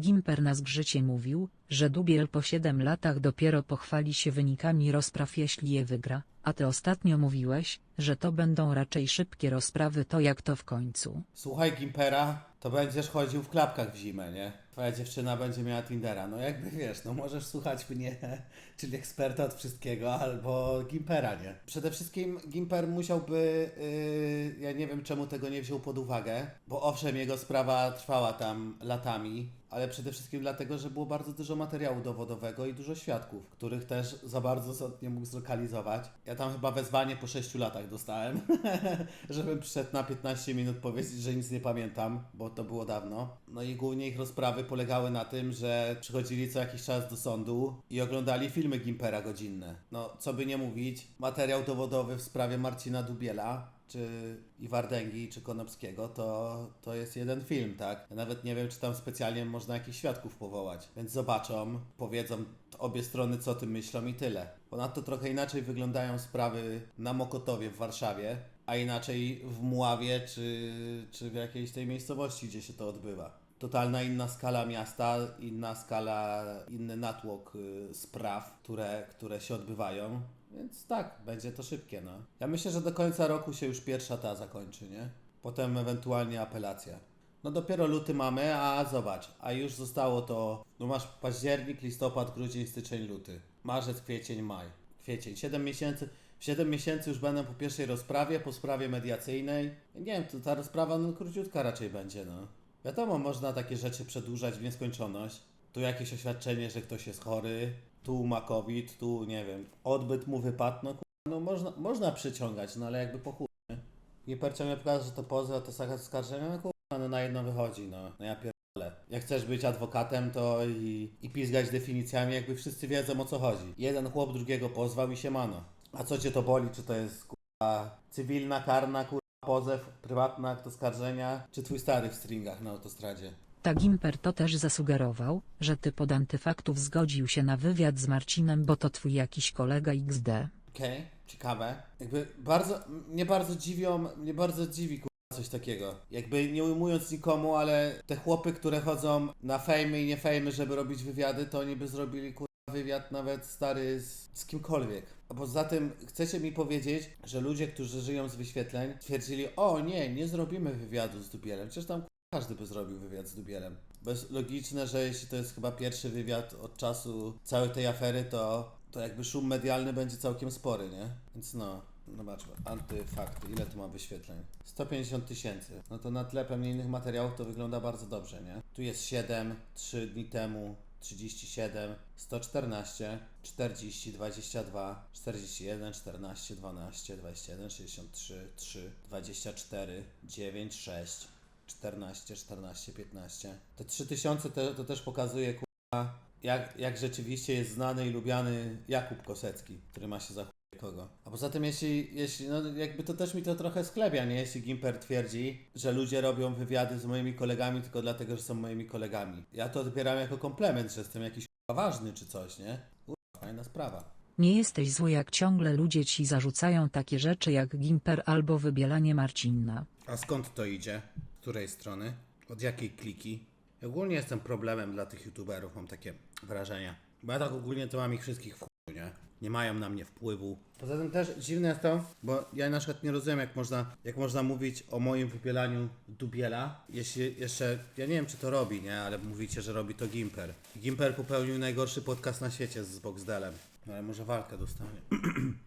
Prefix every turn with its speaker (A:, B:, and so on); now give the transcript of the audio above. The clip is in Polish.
A: Gimper na zgrzycie mówił, że Dubiel po 7 latach dopiero pochwali się wynikami rozpraw jeśli je wygra, a ty ostatnio mówiłeś, że to będą raczej szybkie rozprawy to jak to w końcu.
B: Słuchaj Gimpera, to będziesz chodził w klapkach w zimę, nie? Twoja dziewczyna będzie miała Tindera. No jakby wiesz, no możesz słuchać mnie, czyli eksperta od wszystkiego, albo Gimpera, nie? Przede wszystkim Gimper musiałby, yy, ja nie wiem czemu tego nie wziął pod uwagę, bo owszem, jego sprawa trwała tam latami, ale przede wszystkim dlatego, że było bardzo dużo materiału dowodowego i dużo świadków, których też za bardzo nie mógł zlokalizować. Ja tam chyba wezwanie po 6 latach dostałem, żebym przyszedł na 15 minut powiedzieć, że nic nie pamiętam, bo to było dawno. No i głównie ich rozprawy polegały na tym, że przychodzili co jakiś czas do sądu i oglądali filmy Gimpera godzinne. No, co by nie mówić, materiał dowodowy w sprawie Marcina Dubiela czy i czy Konopskiego, to, to jest jeden film, tak? Ja nawet nie wiem, czy tam specjalnie można jakichś świadków powołać. Więc zobaczą, powiedzą obie strony, co tym myślą i tyle. Ponadto trochę inaczej wyglądają sprawy na Mokotowie w Warszawie, a inaczej w Mławie, czy, czy w jakiejś tej miejscowości, gdzie się to odbywa. Totalna inna skala miasta, inna skala, inny natłok y, spraw, które, które się odbywają. Więc tak, będzie to szybkie, no. Ja myślę, że do końca roku się już pierwsza ta zakończy, nie? Potem ewentualnie apelacja. No dopiero luty mamy, a zobacz, a już zostało to, no masz październik, listopad, grudzień, styczeń, luty. Marzec, kwiecień, maj. Kwiecień, 7 miesięcy. W 7 miesięcy już będę po pierwszej rozprawie, po sprawie mediacyjnej. Nie wiem, to ta rozprawa no króciutka raczej będzie, no. Wiadomo, można takie rzeczy przedłużać w nieskończoność. Tu jakieś oświadczenie, że ktoś jest chory, tu ma COVID, tu nie wiem, odbyt mu wypadł, no kurwa, no można, można przyciągać, no ale jakby po chuj, nie? Giper ciągle pokazał, że to pozew, to saka skarżenia, no kurwa, no na jedno wychodzi, no. No ja pierdolę. Jak chcesz być adwokatem, to i, i pizgać definicjami, jakby wszyscy wiedzą o co chodzi. Jeden chłop drugiego pozwał i się mano. A co cię to boli, czy to jest kurwa cywilna, karna, kurwa, pozew, prywatna, akt oskarżenia, czy twój stary w stringach na autostradzie?
A: Ta Gimper to też zasugerował, że ty pod antyfaktów zgodził się na wywiad z Marcinem, bo to twój jakiś kolega XD.
B: Okej, ciekawe. Jakby bardzo, mnie bardzo dziwią, mnie bardzo dziwi coś takiego. Jakby nie ujmując nikomu, ale te chłopy, które chodzą na fejmy i nie fejmy, żeby robić wywiady, to oni by zrobili kurwa wywiad nawet stary z, z kimkolwiek. A poza tym chcecie mi powiedzieć, że ludzie, którzy żyją z wyświetleń, twierdzili, o nie, nie zrobimy wywiadu z Dubielem. Przecież tam każdy by zrobił wywiad z Dubielem. Bez logiczne, że jeśli to jest chyba pierwszy wywiad od czasu całej tej afery, to, to jakby szum medialny będzie całkiem spory, nie? Więc no, zobaczmy. Antyfakty, ile tu ma wyświetleń? 150 tysięcy. No to na tle pewnie innych materiałów to wygląda bardzo dobrze, nie? Tu jest 7, 3 dni temu 37, 114, 40, 22, 41, 14, 12, 21, 63, 3, 24, 9, 6, 14, 14, 15. Te 3000 te, to też pokazuje kurwa, jak, jak rzeczywiście jest znany i lubiany Jakub Kosecki, który ma się za kogo. A poza tym jeśli, jeśli no jakby to też mi to trochę sklebia, nie? Jeśli Gimper twierdzi, że ludzie robią wywiady z moimi kolegami tylko dlatego, że są moimi kolegami. Ja to odbieram jako komplement, że jestem jakiś kurwa ważny czy coś, nie? Kurwa, fajna sprawa.
A: Nie jesteś zły jak ciągle ludzie ci zarzucają takie rzeczy jak Gimper albo wybielanie Marcina.
B: A skąd to idzie? Której strony? Od jakiej kliki? Ogólnie jestem problemem dla tych youtuberów, mam takie wrażenie. Bo ja tak ogólnie to mam ich wszystkich w chuju, nie? Nie mają na mnie wpływu. Poza tym też dziwne jest to, bo ja na przykład nie rozumiem, jak można, jak można mówić o moim wybielaniu Dubiela, jeśli jeszcze, ja nie wiem czy to robi, nie? Ale mówicie, że robi to Gimper. Gimper popełnił najgorszy podcast na świecie z Boxdelem. Ale może walkę dostanie.